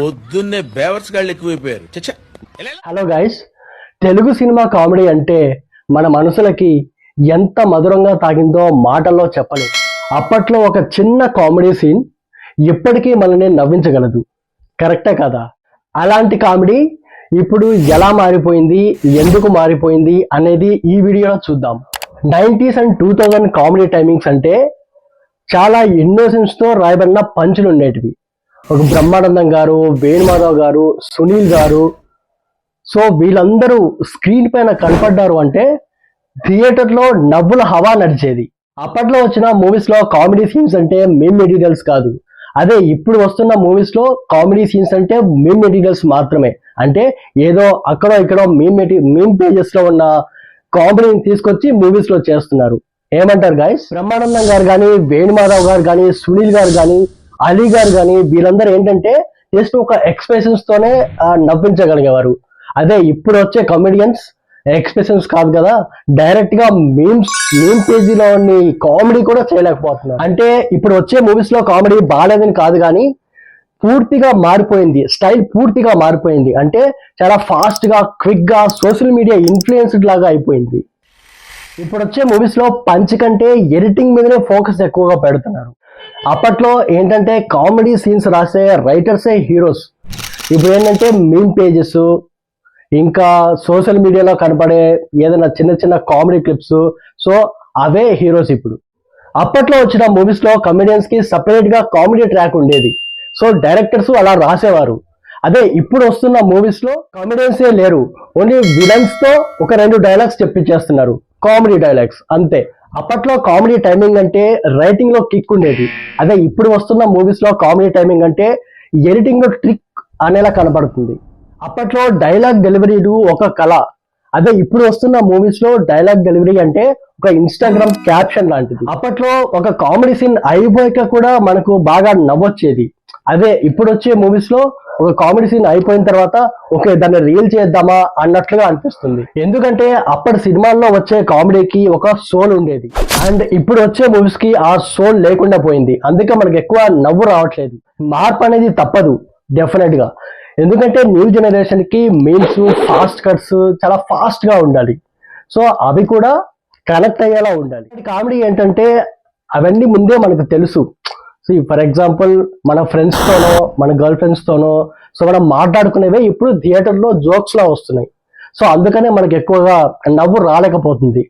పొద్దున్నే బేవర్స్ గాళ్ళు ఎక్కువైపోయారు. చచ్చా. Hello guys Telugu cinema comedy అంటే మన మనసులకి ఎంత మధురంగా తాగిందో మాటల్లో చెప్పలేదు అప్పట్లో ఒక చిన్న కామెడీ సీన్ ఇప్పటికీ మనల్ని నవ్వించగలదు. కరెక్టే కదా? అలాంటి కామెడీ ఇప్పుడు ఎలా మారిపోయింది ఎందుకు మారిపోయింది అనేది ఈ వీడియోలో చూద్దాం. Nineties and two thousand comedy timings అంటే చాలా ఇన్నోసెన్స్తో తో రాయబడిన పంచులు ఉండేటివి. ఒక బ్రహ్మానందం గారు వేణుమాధవ్ గారు సునీల్ గారు. సో వీళ్ళందరూ స్క్రీన్ పైన కనపడ్డారు అంటే థియేటర్లో నవ్వుల హవా నడిచేది. అప్పట్లో వచ్చిన మూవీస్లో కామెడీ సీన్స్ అంటే మేమ్ మెటీరియల్స్ కాదు. అదే ఇప్పుడు వస్తున్న మూవీస్లో కామెడీ సీన్స్ అంటే మేమ్ మెటీరియల్స్ మాత్రమే. అంటే ఏదో అక్కడో ఇక్కడో మేమ్ మెటీ మేమ్ పేజెస్లో ఉన్న కామెడీని తీసుకొచ్చి మూవీస్లో చేస్తున్నారు. ఏమంటారు గాయస్ బ్రహ్మానందం గారు కానీ వేణుమాధవ్ గారు కానీ సునీల్ గారు కానీ అలీ గారు కానీ వీళ్ళందరూ ఏంటంటే జస్ట్ ఒక ఎక్స్ప్రెషన్స్ తోనే నవ్వించగలిగేవారు. అదే ఇప్పుడు వచ్చే కమెడియన్స్ ఎక్స్ప్రెషన్స్ కాదు కదా డైరెక్ట్గా మీమ్స్ మీమ్ పేజీలోని కామెడీ కూడా చేయలేకపోతున్నారు. అంటే ఇప్పుడు వచ్చే మూవీస్లో కామెడీ బాగాలేదని కాదు కానీ పూర్తిగా మారిపోయింది స్టైల్ పూర్తిగా మారిపోయింది. అంటే చాలా ఫాస్ట్గా క్విక్గా సోషల్ మీడియా ఇన్ఫ్లుయెన్స్డ్ లాగా అయిపోయింది. ఇప్పుడు వచ్చే మూవీస్లో పంచ్ కంటే ఎడిటింగ్ మీదనే ఫోకస్ ఎక్కువగా పెడుతున్నారు. అప్పట్లో ఏంటంటే కామెడీ సీన్స్ రాసే రైటర్సే హీరోస్. ఇప్పుడు ఏంటంటే మీమ్ పేజెస్ ఇంకా సోషల్ మీడియాలో కనపడే ఏదైనా చిన్న చిన్న కామెడీ క్లిప్స్ సో అవే హీరోస్ ఇప్పుడు. అప్పట్లో వచ్చిన మూవీస్లో కమెడియన్స్కి సపరేట్గా కామెడీ ట్రాక్ ఉండేది. సో డైరెక్టర్స్ అలా రాసేవారు. అదే ఇప్పుడు వస్తున్న మూవీస్లో కామెడియన్సే లేరు. ఓన్లీ విలన్స్తో ఒక రెండు డైలాగ్స్ చెప్పించేస్తున్నారు కామెడీ డైలాగ్స్ అంతే. అప్పట్లో కామెడీ టైమింగ్ అంటే రైటింగ్లో కిక్ ఉండేది. అదే ఇప్పుడు వస్తున్న మూవీస్లో కామెడీ టైమింగ్ అంటే ఎడిటింగ్లో ట్రిక్ అనేలా కనబడుతుంది. అప్పట్లో డైలాగ్ డెలివరీలు ఒక కళ. అదే ఇప్పుడు వస్తున్న మూవీస్లో డైలాగ్ డెలివరీ అంటే ఒక ఇన్స్టాగ్రామ్ క్యాప్షన్ లాంటిది. అప్పట్లో ఒక కామెడీ సీన్ అయిపోయాక కూడా మనకు బాగా నవ్వొచ్చేది. అదే ఇప్పుడు వచ్చే మూవీస్లో ఒక కామెడీ సీన్ అయిపోయిన తర్వాత ఓకే దాన్ని రీల్ చేద్దామా అన్నట్లుగా అనిపిస్తుంది. ఎందుకంటే అప్పటి సినిమాల్లో వచ్చే కామెడీకి ఒక సోల్ ఉండేది. అండ్ ఇప్పుడు వచ్చే మూవీస్కి ఆ సోల్ లేకుండా పోయింది. అందుకే మనకి ఎక్కువ నవ్వు రావట్లేదు. మార్పు అనేది తప్పదు డెఫినెట్గా. ఎందుకంటే న్యూ జనరేషన్కి మీమ్స్ ఫాస్ట్ కట్స్ చాలా ఫాస్ట్గా ఉండాలి. సో అవి కూడా కనెక్ట్ అయ్యేలా ఉండాలి. కామెడీ ఏంటంటే అవన్నీ ముందే మనకు తెలుసు. సో ఫర్ ఎగ్జాంపుల్ మన ఫ్రెండ్స్తోనో మన గర్ల్ ఫ్రెండ్స్తోనో సో మనం మాట్లాడుకునేవే ఇప్పుడు థియేటర్లో జోక్స్లా వస్తున్నాయి. సో అందుకనే మనకు ఎక్కువగా నవ్వు రాలేకపోతుంది.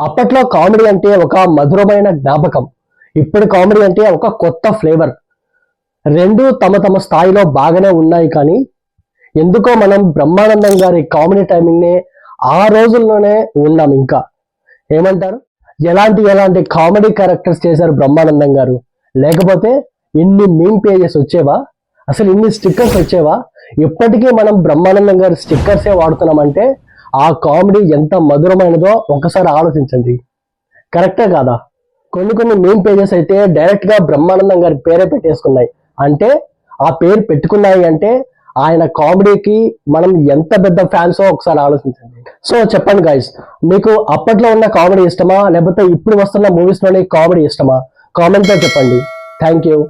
అప్పట్లో కామెడీ అంటే ఒక మధురమైన జ్ఞాపకం. ఇప్పుడు కామెడీ అంటే ఒక కొత్త ఫ్లేవర్ రెండు తమ తమ స్థాయిలో బాగానే ఉన్నాయి కానీ ఎందుకో మనం బ్రహ్మానందం గారి కామెడీ టైమింగ్ నే ఆ రోజుల్లోనే ఉన్నాం ఇంకా. ఏమంటారు? ఎలాంటి ఎలాంటి కామెడీ క్యారెక్టర్స్ చేశారు బ్రహ్మానందం గారు? లేకపోతే ఇన్ని మీమ్ పేజెస్ వచ్చేవా? అసలు ఇన్ని స్టిక్కర్స్ వచ్చేవా? ఇప్పటికీ మనం బ్రహ్మానందం గారి స్టిక్కర్సే వాడుతున్నామంటే ఆ కామెడీ ఎంత మధురమైనదో ఒకసారి ఆలోచించండి. కరెక్టే కాదా? కొన్ని కొన్ని మీమ్ పేజెస్ అయితే డైరెక్ట్గా బ్రహ్మానందం గారి పేరే పెట్టేసుకున్నాయి. అంటే ఆ పేరు పెట్టుకున్నాయి అంటే ఆయన కామెడీకి మనం ఎంత పెద్ద ఫ్యాన్సో ఒకసారి ఆలోచించండి. సో చెప్పండి గాయస్ మీకు అప్పట్లో ఉన్న కామెడీ ఇష్టమా? లేకపోతే ఇప్పుడు వస్తున్న మూవీస్లోనే కామెడీ ఇష్టమా? కామెంట్ చెప్పండి. Thank you.